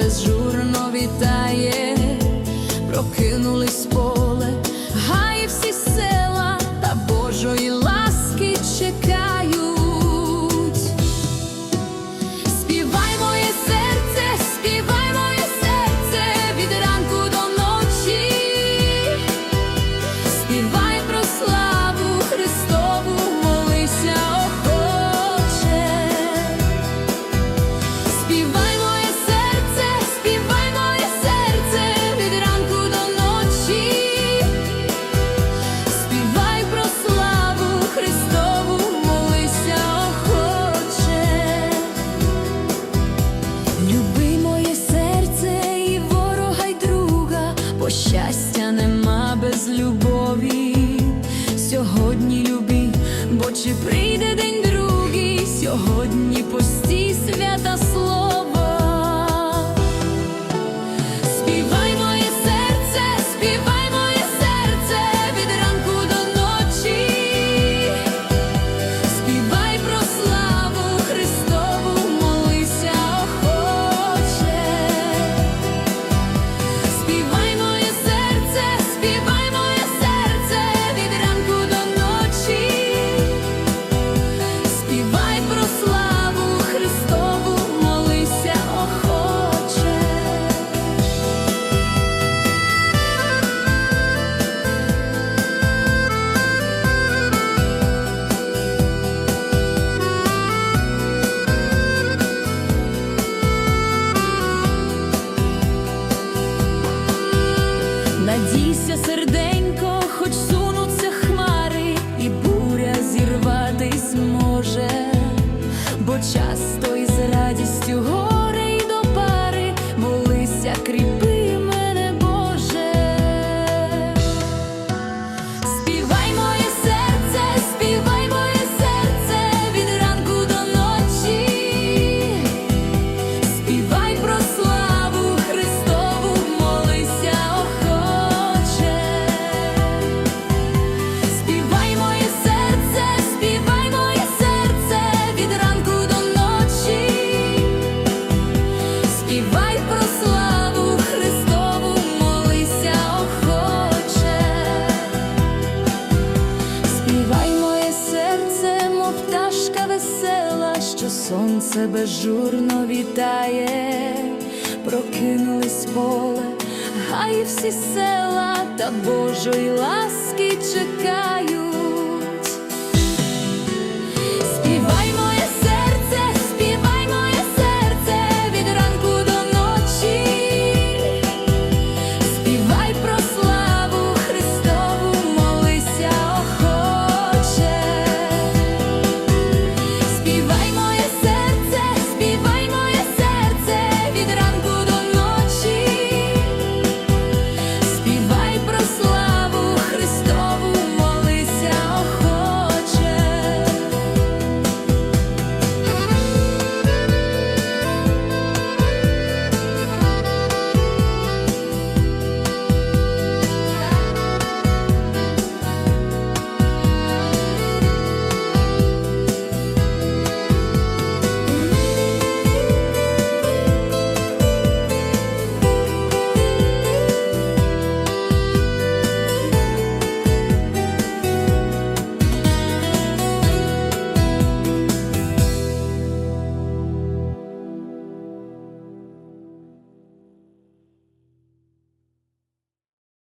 mauvaise. you breathe it in сердець. сонце безжурно вітає, прокинулись поле, гай всі села та Божої ласки чекають.